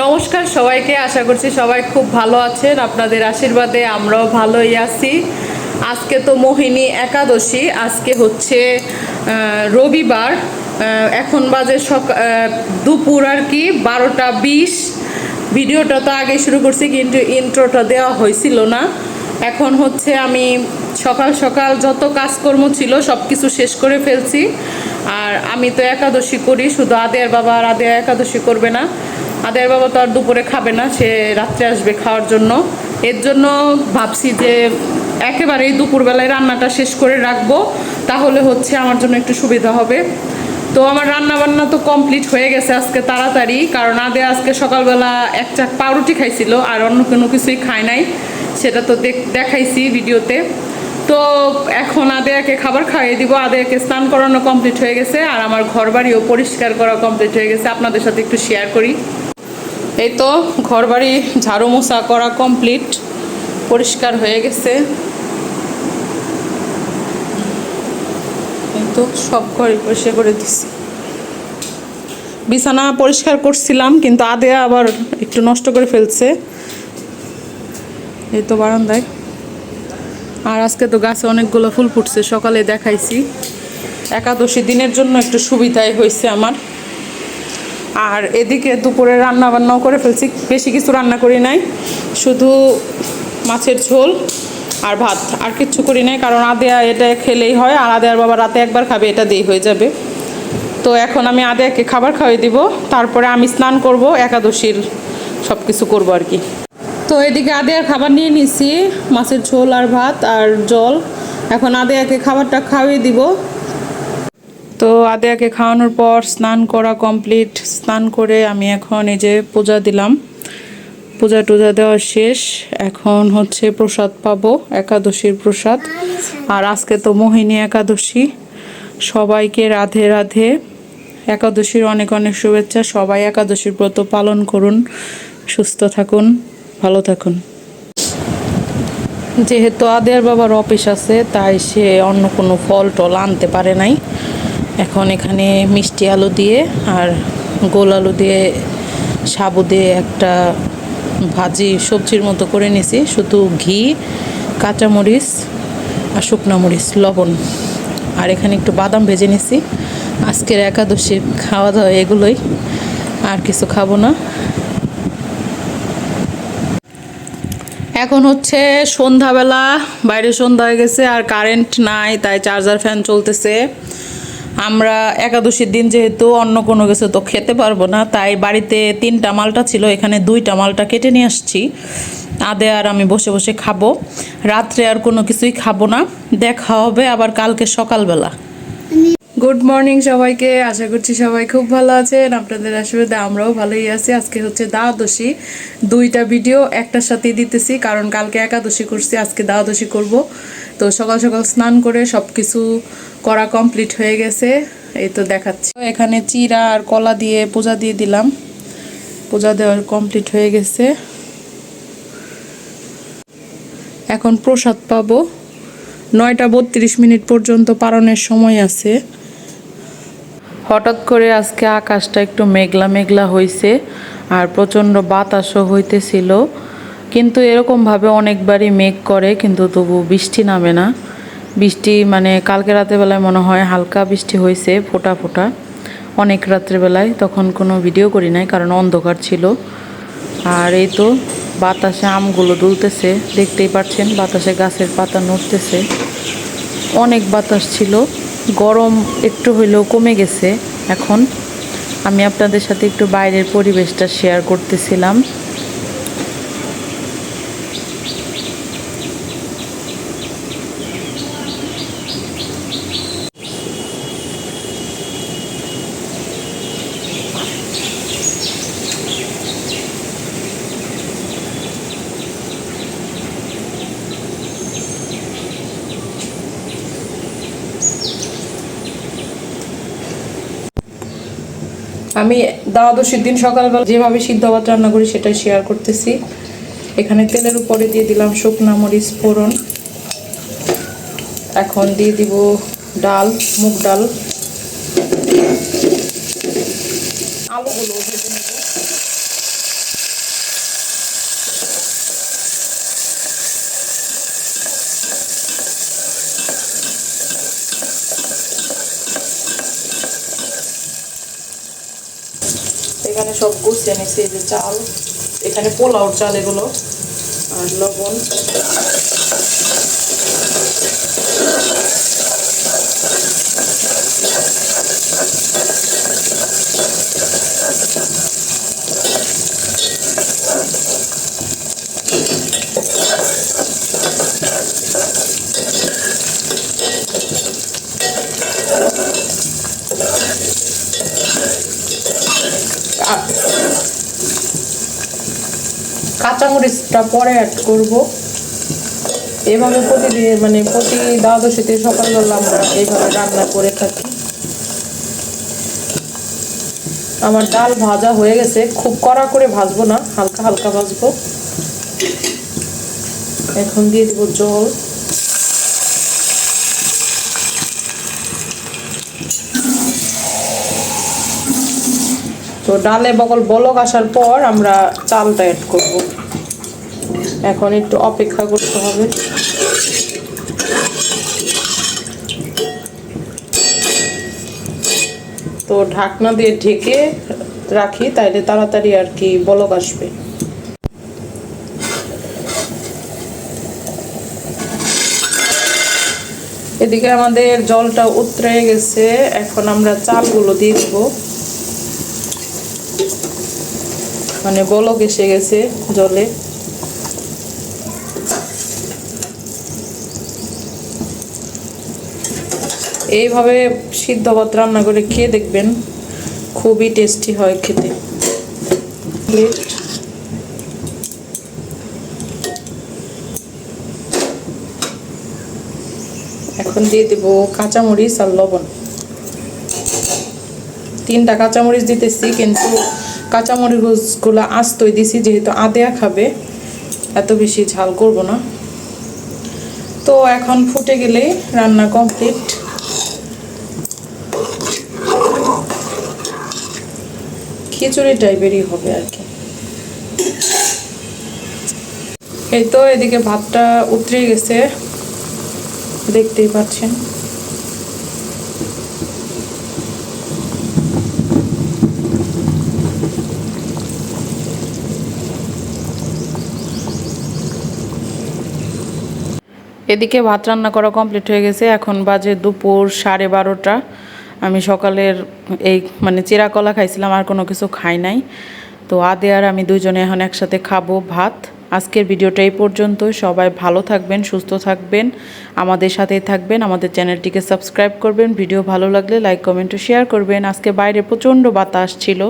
নমস্কার সবাইকে, আশা করছি সবাই খুব ভালো আছেন। আপনাদের আশীর্বাদে আমরাও ভালোই আছি। আজকে তো মোহিনী একাদশী, আজকে হচ্ছে রবিবার এখন বাজে সক দুপুর আর কি, বারোটা বিশ। ভিডিওটা তো আগে শুরু করছি, কিন্তু ইন্ট্রোটা দেওয়া হয়েছিল না। এখন হচ্ছে আমি সকাল সকাল যত কাজকর্ম ছিল সব কিছু শেষ করে ফেলছি। আর আমি তো একাদশী করি, শুধু আদেয়ার বাবা আর আদেয়া একাদশী করবে না। আদের বাবা তো আর দুপুরে খাবে না, সে রাত্রে আসবে খাওয়ার জন্য। এর জন্য ভাবছি যে একেবারেই দুপুরবেলায় রান্নাটা শেষ করে রাখব, তাহলে হচ্ছে আমার জন্য একটু সুবিধা হবে। তো আমার রান্না বান্না তো কমপ্লিট হয়ে গেছে আজকে তাড়াতাড়ি, কারণ আদে আজকে সকালবেলা এক চাক পাউরুটি খাইছিল, আর অন্য কোনো কিছুই খায় নাই। সেটা তো দেখ- দেখাইছি ভিডিওতে। তো এখন আদেয়াকে খাবার খাইয়ে দিব, আদেয়াকে স্নান করানো কমপ্লিট হয়ে গেছে, আর আমার ঘর বাড়িও পরিষ্কার করা কমপ্লিট হয়ে গেছে। আপনাদের সাথে একটু শেয়ার করি। এই তো ঘর বাড়ি ঝাড়ু মোছা করা কমপ্লিট পরিষ্কার হয়ে গেছে। তো সব ঘরে পরিষ্কার করে দিছি। বিছানা পরিষ্কার করছিলাম, কিন্তু আদেয়া আবার একটু নষ্ট করে ফেলছে। এই তো বারান্দায়। আর আজকে তো গাছে অনেকগুলো ফুল ফুটছে, সকালে দেখাইছি। একাদশী দিনের জন্য একটু সুবিধাই হয়েছে আমার। আর এদিকে দুপুরে রান্না বান্নাও করে ফেলছি। বেশি কিছু রান্না করি নাই, শুধু মাছের ঝোল আর ভাত। আর কিচ্ছু করি নাই, কারণ আদেয়া এটা খেলেই হয়, আর আদেয়ার বাবা রাতে একবার খাবে, এটা দিয়েই হয়ে যাবে। তো এখন আমি আদেয়াকে খাবার খাওয়াই দিব, তারপরে আমি স্নান করব, একাদশীর সব কিছু করব আর কি। তো এদিকে আদেয়ার খাবার নিয়ে নিছি, মাছের ঝোল আর ভাত আর জল। এখন আদেয়াকে খাবারটা খাওয়িয়ে দিব। তো আদেয়াকে খাওয়ানোর পর স্নান করা কমপ্লিট স্নান করে আমি এখন এই যে পূজা দিলাম। পূজা টুজা দেওয়া শেষ। এখন হচ্ছে প্রসাদ পাবো, একাদশীর প্রসাদ। আর আজকে তো মোহিনী একাদশী। সবাইকে রাধে রাধে। একাদশীর অনেক অনেক শুভেচ্ছা। সবাই একাদশীর ব্রত পালন করুন, সুস্থ থাকুন, ভালো থাকুন। যেহেতু আদের বাবার অফিস আছে, তাই সে অন্য কোনো ফল টল আনতে পারে নাই। এখন এখানে মিষ্টি আলু দিয়ে আর গোল আলু দিয়ে, সাবু দিয়ে একটা ভাজি সবজির মতো করে নিছি। শুধু ঘি, কাঁচামরিচ আর শুকনো মরিচ, লবণ। আর এখানে একটু বাদাম ভেজে নিছি। আজকের একাদশীর খাওয়া দাওয়া এগুলোই। আর কিছু খাব না। এখন হচ্ছে সন্ধ্যাবেলা, বাইরে সন্ধ্যা হয়ে গেছে আর কারেন্ট নাই, তাই চার্জার ফ্যান চলতেছে। আমরা একাদশীর দিন যেহেতু অন্য কোনো কিছু তো খেতে পারব না, তাই বাড়িতে তিনটা মালটা ছিল, এখানে দুইটা মালটা কেটে নিয়ে আসছি। আদে আর আমি বসে বসে খাব। রাত্রে আর কোনো কিছুই খাব না। দেখা হবে আবার কালকে সকালবেলা। গুড মর্নিং সবাইকে, আশা করছি সবাই খুব ভালো আছেন। আপনাদের আশীর্বাদে আমরাও ভালোই আছি। আজকে হচ্ছে দ্বাদশী। দুইটা ভিডিও একটার সাথে দিতেছি, কারণ কালকে একাদশী করছি, আজকে দ্বাদশী করব। তো সকাল সকাল স্নান করে সব কিছু করা কমপ্লিট হয়ে গেছে। এই তো দেখাচ্ছি। এখানে চিরা আর কলা দিয়ে পূজা দিয়ে দিলাম। পূজা দেওয়ার কমপ্লিট হয়ে গেছে। এখন প্রসাদ পাবো। নয়টা বত্রিশ মিনিট পর্যন্ত পালনের সময় আছে। হঠাৎ করে আজকে আকাশটা একটু মেঘলা মেঘলা হয়েছে আর প্রচণ্ড বাতাসও হইতেছিল। কিন্তু এরকমভাবে অনেকবারই মেঘ করে, কিন্তু তবু বৃষ্টি নামে না। বৃষ্টি মানে কালকে রাতেরবেলায় মনে হয় হালকা বৃষ্টি হয়েছে, ফোটা ফোটা। অনেক রাত্রেবেলায়, তখন কোনো ভিডিও করি নাই, কারণ অন্ধকার ছিল। আর এই তো বাতাসে আমগুলো দুলতেছে, দেখতেই পাচ্ছেন বাতাসে গাছের পাতা নড়তেছে। অনেক বাতাস ছিল, গরম একটু হইলেও কমে গেছে। এখন আমি আপনাদের সাথে একটু বাইরের পরিবেশটা শেয়ার করতেছিলাম। আমি দ্বাদশীর দিন সকালবেলা যেভাবে সিদ্ধ ভাত রান্না করি সেটাই শেয়ার করতেছি। এখানে তেলের উপরে দিয়ে দিলাম শুকনা মরিচ ফোড়ন। এখন দিয়ে দিব ডাল, মুগ ডাল। আলুগুলো ভেজে নেব এখানে সব গুছিয়ে নিয়েছি এই যে চাল এখানে পোলাওর চাল এগুলো আর লবণ। কাঁচামরিচটা পরে অ্যাড করব। এভাবে প্রতিদিন মানে প্রতি দ্বাদশীতে সকালবেলা আমরা এইভাবে রান্না করে থাকি। আমার ডাল ভাজা হয়ে গেছে, খুব কড়া করে ভাজবো না, হালকা হালকা ভাজবো। এখন দিয়ে দিব জল। তো ডালে বকল বলক আসার পর আমরা চালটা অ্যাড করব। এখন একটু অপেক্ষা করতে হবে। তো ঢাকনা দিয়ে ঢেকে রাখি, তাইলে তাড়াতাড়ি আর কি বলক আসবে। এদিকে আমাদের জলটা উতরে গেছে, এখন আমরা চালগুলো দিয়ে দিব। মানে বলক এসে গেছে জলে। এইভাবে সিদ্ধ ভাত রান্না করে খেয়ে দেখবেন, খুবই টেস্টি হয় খেতে। এখন দিয়ে দেব কাঁচামরিচ আর লবণ। তিনটা কাঁচামরিচ দিতেছি, কিন্তু কাঁচামরিচগুলো আস্তই দিছি, যেহেতু আদেয়া খাবে, এত বেশি ঝাল করব না। তো এখন ফুটে গেলেই রান্না কমপ্লিট খিচুড়ি টাইপেরই হবে আর কি। এই তো এদিকে ভাতটা উতরে গেছে, দেখতেই পাচ্ছেন। এদিকে ভাত রান্না করা কমপ্লিট হয়ে গেছে, এখন বাজে দুপুর সাড়ে বারোটা। আমি সকালের এই মানে চেরা কলা খাইছিলাম, আর কোনো কিছু খাই নাই। তো আদে আর আমি দুজনে এখন একসাথে খাব ভাত। আজকের ভিডিওটা এই পর্যন্ত সবাই ভালো থাকবেন, সুস্থ থাকবেন, আমাদের সাথেই থাকবেন, আমাদের চ্যানেলটিকে সাবস্ক্রাইব করবেন। ভিডিও ভালো লাগলে লাইক, কমেন্ট শেয়ার করবেন। আজকে বাইরে প্রচণ্ড বাতাস ছিল।